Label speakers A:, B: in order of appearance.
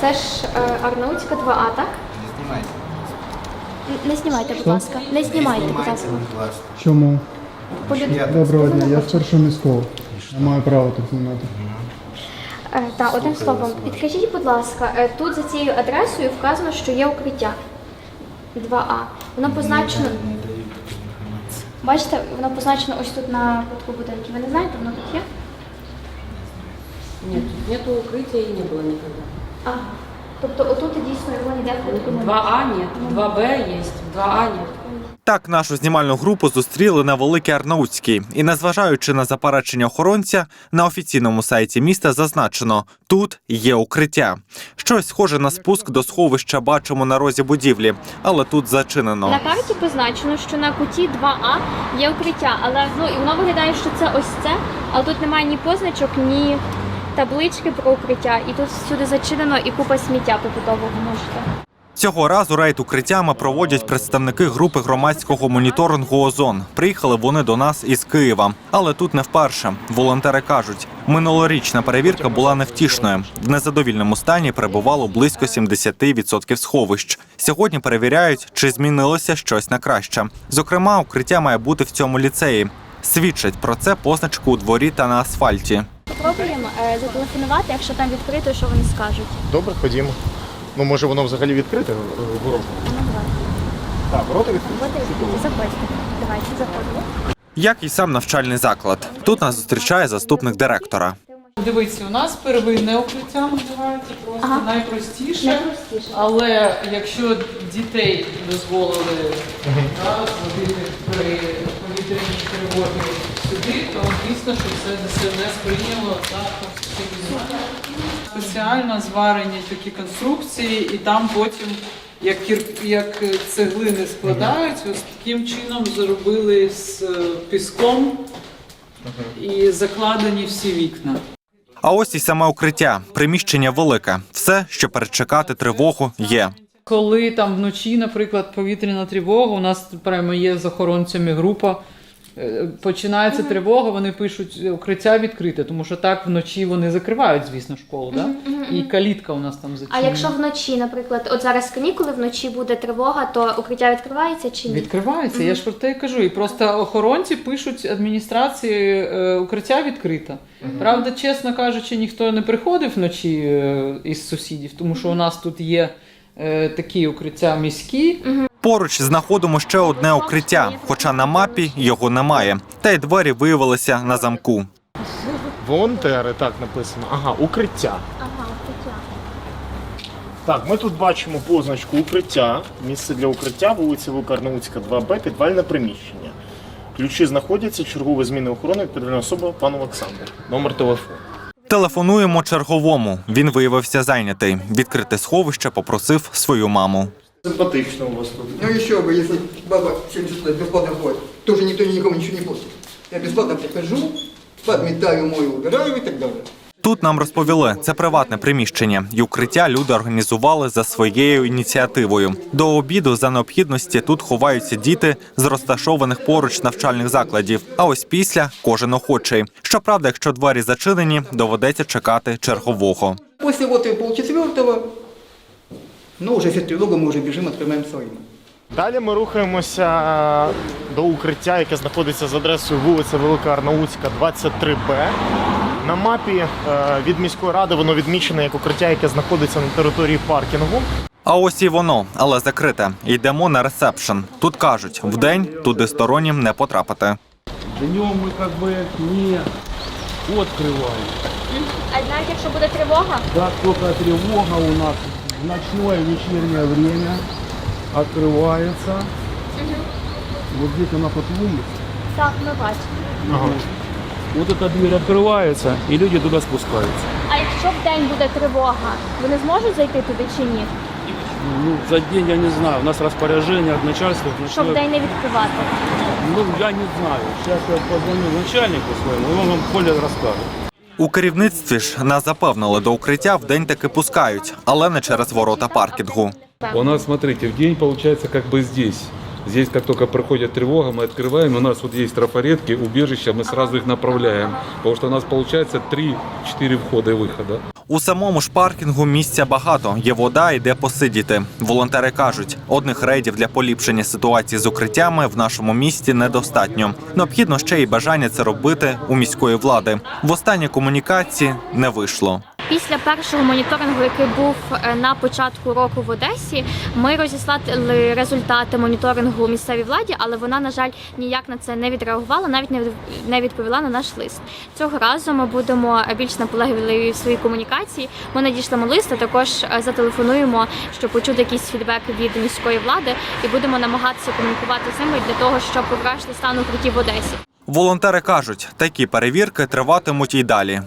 A: Це ж е, Арнаутська 2А, так?
B: Не знімайте.
A: Н- Не знімайте, будь ласка. Не знімайте, будь ласка.
B: будь ласка.
C: Чому?
A: По люд-
C: Доброго дня, я з першого міського. Я маю право тут знімати.
A: Е, Так, одним словом, підкажіть, будь ласка, е, тут за цією адресою вказано, що є укриття 2А. Воно позначено.
B: Не дають таку інформацію.
A: Бачите, воно позначено ось тут на кутку будинку. Ви не знаєте, воно тут є?
D: Нет, тут нету укрытия и не было никогда.
A: Ага. Тобто отут дійсно його ніде немає.
D: 2А нет, 2Б есть, 2А нет.
E: Так нашу знімальну групу зустріли на Великій Арнаутській, і незважаючи на заперечення охоронця, на офіційному сайті міста зазначено: тут є укриття. Щось схоже на спуск до сховища бачимо на розі будівлі, але тут зачинено.
A: На карті позначено, що на куті 2А є укриття, але ну і воно виглядає, що це ось це, але тут немає ні позначок, ні таблички про укриття. І тут всюди зачинено і купа сміття побутового можете.
E: Цього разу рейд укриттями проводять представники групи громадського моніторингу ОЗОН. Приїхали вони до нас із Києва, але тут не вперше. Волонтери кажуть, минулорічна перевірка була невтішною. В незадовільному стані перебувало близько 70% сховищ. Сьогодні перевіряють, чи змінилося щось на краще. Зокрема, укриття має бути в цьому ліцеї. Свідчать про це позначку у дворі та на асфальті.
A: Спробуємо е, зателефонувати, якщо там відкрито, що вони скажуть.
F: Добре, ходімо. Ну, може, воно взагалі відкрите е, ворота?
A: Ну, давай.
F: Так, ворота відкриті.
A: От і. Заходьте. Давайте заходимо.
E: Як і сам навчальний заклад. Тут нас зустрічає заступник директора.
G: Дивіться, у нас первинне укриття називається просто
A: Ага.
G: найпростіше.
A: Найпростіше.
G: Але якщо дітей дозволили да, при повітряній то звісно, що це ДСНС прийняло так спеціально зварені такі конструкції, і там потім. Як, як цеглини складаються, ось таким чином зробили з е, піском і закладені всі вікна.
E: А ось і саме укриття. Приміщення велике. Все, що перечекати тривогу, є.
G: Коли там вночі, наприклад, повітряна тривога, у нас прямо є з охоронцями група. Е, Починається тривога, вони пишуть укриття відкрите, тому що так вночі вони закривають, звісно, школу, да? і калітка у нас там
A: А якщо вночі, наприклад, от зараз канікули, вночі буде тривога, то укриття відкривається чи ні?
G: Відкривається, я ж про те і кажу. І просто охоронці пишуть адміністрації е, укриття відкрите. Правда, чесно кажучи, ніхто не приходив вночі е, із сусідів, тому що у нас тут є е, такі укриття міські.
E: Поруч знаходимо ще одне укриття, хоча на мапі його немає. Та й двері виявилися на замку.
F: Волонтери, так написано. Ага, укриття.
A: Ага, укриття.
F: Так, ми тут бачимо позначку укриття. Місце для укриття, вулиця Лукарнаутська, 2Б, підвальне приміщення. Ключі знаходяться, чергові зміни охорони, відповідальна особа пан Олександр. Номер телефону.
E: Телефонуємо черговому. Він виявився зайнятий. Відкрити сховище попросив свою маму.
F: Симпатично у вас тут.
H: Ну еще бы, если баба 70 лет бесплатно ходит, тоже никто никому ничего не платит. Я бесплатно прихожу, подметаю, мою, убираю и так далее.
E: Тут нам розповіли, це приватне приміщення, і укриття люди організували за своєю ініціативою. До обіду за необхідності тут ховаються діти з розташованих поруч навчальних закладів. А ось після кожен охочий. Щоправда, якщо двері зачинені, доведеться чекати чергового.
H: После вот и полчетвертого, ну уже все тревога, мы уже бежим, открываем своим.
F: Далі ми рухаємося до укриття, яке знаходиться за адресою вулиця Велика Арнаутська, 23Б. На мапі е, від міської ради воно відмічене як укриття, яке знаходиться на території паркінгу.
E: А ось і воно, але закрите. Йдемо на ресепшн. Тут кажуть, вдень туди стороннім не потрапити.
I: Днем мы как бы не открываем.
A: А навіть якщо буде тривога,
I: Как только тревога у нас в ночное вечернее время открывается. Вот здесь она под улица.
A: так ми бачимо.
I: Вот эта дверь открывается, и люди туда спускаются.
A: А якщо в день буде тривога, вони зможуть зайти туди чи ні?
I: Ну, за день я не знаю. У нас распоряжение от начальства. в
A: Щоб
I: ночное-
A: день не відкривати.
I: Ну, я не знаю. Сейчас я позвоню начальнику своему, и он вам более расскажет.
E: У керівництві ж нас запевнили, до укриття в день таки пускають, але не через ворота паркінгу.
I: У нас, смотрите, в день получается как бы здесь
J: Здесь, как только проходит тревога, мы открываем. У нас вот есть трафаретки, убежища, мы сразу их направляем. Потому что у нас получается 3-4 входа и выхода.
E: У самому ж паркінгу місця багато, є вода і де посидіти. Волонтери кажуть, одних рейдів для поліпшення ситуації з укриттями в нашому місті недостатньо. Необхідно ще й бажання це робити у міської влади. В останній комунікації не вийшло.
A: Після першого моніторингу, який був е, на початку року в Одесі, ми розіслали результати моніторингу місцевій владі, але вона, на жаль, ніяк на це не відреагувала, навіть не відповіла на наш лист. Цього разу ми будемо більш наполегливі в своїй комунікації. Ми надішлемо лист, а також е, зателефонуємо, щоб почути якийсь фідбек від міської влади, і будемо намагатися комунікувати з ними для того, щоб покращити стан укриттів в Одесі.
E: Волонтери кажуть, такі перевірки триватимуть і далі.